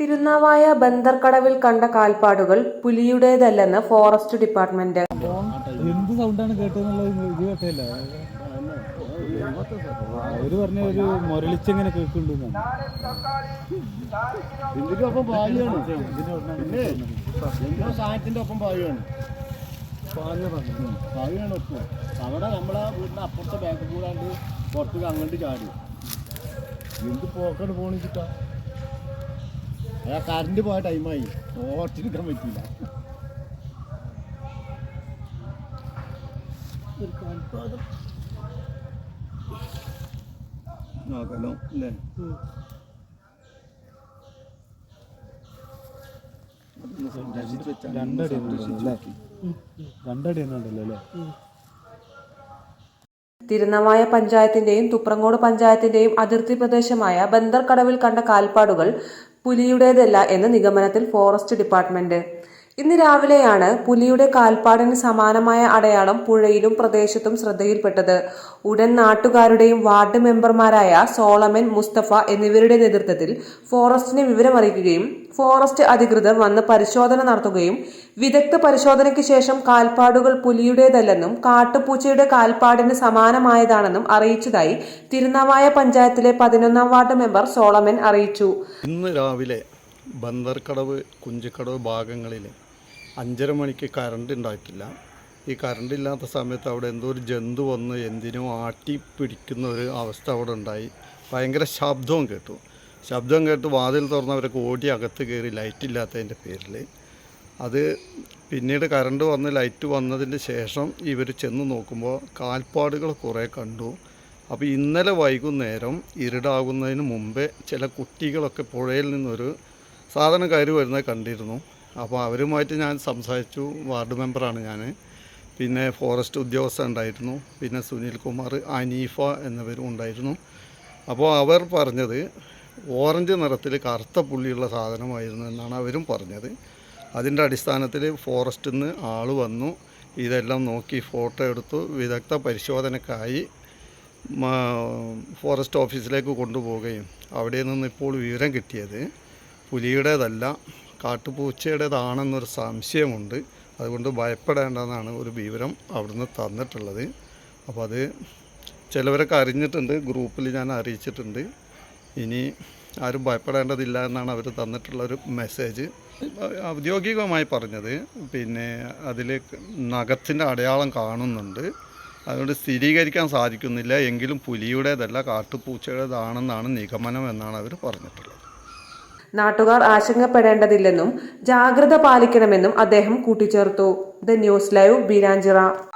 തിരുനാവായ ബന്ദർക്കടവിൽ കണ്ട കാൽപ്പാടുകൾ പുലിയുടേതല്ലെന്ന് forest department. എന്ത് സൗണ്ടാണ് കേട്ടതെന്നുള്ളത് ഇത് കേട്ടില്ല അവർ പറഞ്ഞ ഒരു മുരളിച്ചെങ്ങനെ ഒപ്പം സാധനത്തിന്റെ അവിടെ നമ്മളെ വീടിന്റെ അപ്പുറത്തെ ബാങ്ക് കൂടാണ്ട് പുറത്തേക്ക് അങ്ങോട്ട് ചാടി. എന്ത് പോക്കാണ് പോണിച്ചിട്ടാ അതാ കറണ്ട് പോയ ടൈമായി ഓർത്തിരിക്കാൻ പറ്റില്ല നോക്കാലോ അല്ലേ? രണ്ടടി രണ്ടടി തന്നെ ഉണ്ടല്ലോ അല്ലേ? തിരുനാവായ പഞ്ചായത്തിന്റെയും തുപ്രങ്ങോട് പഞ്ചായത്തിന്റെയും അതിർത്തി പ്രദേശമായ ബന്ദർക്കടവിൽ കണ്ട കാൽപ്പാടുകൾ പുലിയുടേതല്ല എന്ന് നിഗമനത്തിൽ ഫോറസ്റ്റ് ഡിപ്പാർട്ട്മെന്റ് ഇന്ന് രാവിലെയാണ് പുലിയുടെ കാൽപ്പാടിന് സമാനമായ അടയാളം പുഴയിലും പ്രദേശത്തും ശ്രദ്ധയിൽപ്പെട്ടത്. ഉടൻ നാട്ടുകാരുടെയും വാർഡ് മെമ്പർമാരായ സോളമൻ മുസ്തഫ എന്നിവരുടെ നേതൃത്വത്തിൽ ഫോറസ്റ്റിനെ വിവരമറിയിക്കുകയും ഫോറസ്റ്റ് അധികൃതർ വന്ന് പരിശോധന നടത്തുകയും വിദഗ്ധ പരിശോധനയ്ക്ക് ശേഷം കാൽപ്പാടുകൾ പുലിയുടേതല്ലെന്നും കാട്ടുപൂച്ചയുടെ കാൽപ്പാടിന് സമാനമായതാണെന്നും അറിയിച്ചതായി തിരുനാവായ പഞ്ചായത്തിലെ പതിനൊന്നാം വാർഡ് മെമ്പർ സോളമൻ അറിയിച്ചു. ഇന്ന് രാവിലെ ബന്ദർക്കടവ് കുഞ്ചിക്കടവ് ഭാഗങ്ങളിൽ അഞ്ചര മണിക്ക് കറണ്ട് ഉണ്ടായിട്ടില്ല. ഈ കറണ്ട് ഇല്ലാത്ത സമയത്ത് അവിടെ എന്തോ ഒരു ജന്തു വന്ന് എന്തിനോ ആട്ടി പിടിക്കുന്ന ഒരു അവസ്ഥ അവിടെ ഉണ്ടായി. ഭയങ്കര ശബ്ദവും കേട്ടു. ശബ്ദം കേട്ട് വാതിൽ തുറന്നവരൊക്കെ ഓടി അകത്ത് കയറി ലൈറ്റ് ഇല്ലാത്തതിന്റെ പേരിൽ. അത് പിന്നീട് കറണ്ട് വന്ന് ലൈറ്റ് വന്നതിന് ശേഷം ഇവർ ചെന്ന് നോക്കുമ്പോൾ കാൽപ്പാടുകൾ കുറേ കണ്ടു. അപ്പോൾ ഇന്നലെ വൈകുന്നേരം ഇരുടാകുന്നതിന് മുമ്പേ ചില കുട്ടികളൊക്കെ പുഴയിൽ നിന്നൊരു സാധനം കയറി വരുന്നത് കണ്ടിരുന്നു. അപ്പോൾ അവരുമായിട്ട് ഞാൻ സംസാരിച്ചു. വാർഡ് മെമ്പറാണ് ഞാൻ. പിന്നെ ഫോറസ്റ്റ് ഉദ്യോഗസ്ഥ ഉണ്ടായിരുന്നു. പിന്നെ സുനിൽ കുമാർ അനീഫ എന്നിവരും ഉണ്ടായിരുന്നു. അപ്പോൾ അവർ പറഞ്ഞത് ഓറഞ്ച് നിറത്തിൽ കറുത്ത പുള്ളിയുള്ള സാധനമായിരുന്നു എന്നാണ് അവരും പറഞ്ഞത്. അതിന്റെ അടിസ്ഥാനത്തിൽ ഫോറസ്റ്റിൽ നിന്ന് ആൾ വന്നു. ഇതെല്ലാം നോക്കി ഫോട്ടോ എടുത്തു. വിദഗ്ധ പരിശോധനക്കായി ഫോറസ്റ്റ് ഓഫീസിലേക്ക് കൊണ്ടുപോവുകയും അവിടെ നിന്ന് ഇപ്പോൾ വിവരം കിട്ടിയത് പുലിയുടേതല്ല. കാട്ടുപൂച്ചയുടേതാണെന്നൊരു സംശയമുണ്ട്. അതുകൊണ്ട് ഭയപ്പെടേണ്ടെന്നാണ് ഒരു വിവരം അവിടുന്ന് തന്നിട്ടുള്ളത്. അപ്പോൾ അത് ചിലവരൊക്കെ അറിഞ്ഞിട്ടുണ്ട് ഗ്രൂപ്പിൽ ഞാൻ അറിയിച്ചിട്ടുണ്ട്. ഇനി ആരും ഭയപ്പെടേണ്ടതില്ല എന്നാണ് അവർ തന്നിട്ടുള്ള ഒരു മെസ്സേജ്. ഔദ്യോഗികമായി പറഞ്ഞത് പിന്നെ അതിൽ നഖത്തിന്റെ അടയാളം കാണുന്നുണ്ട്. അതുകൊണ്ട് സ്ഥിരീകരിക്കാൻ സാധിക്കുന്നില്ല എങ്കിലും പുലിയുടേതല്ല കാട്ടുപൂച്ചയുടേതാണെന്നാണ് നിഗമനം എന്നാണ് അവർ പറഞ്ഞിട്ടുള്ളത്. നാട്ടുകാർ ആശങ്കപ്പെടേണ്ടതില്ലെന്നും ജാഗ്രത പാലിക്കണമെന്നും അദ്ദേഹം കൂട്ടിച്ചേർത്തു. The news live Beeranchira.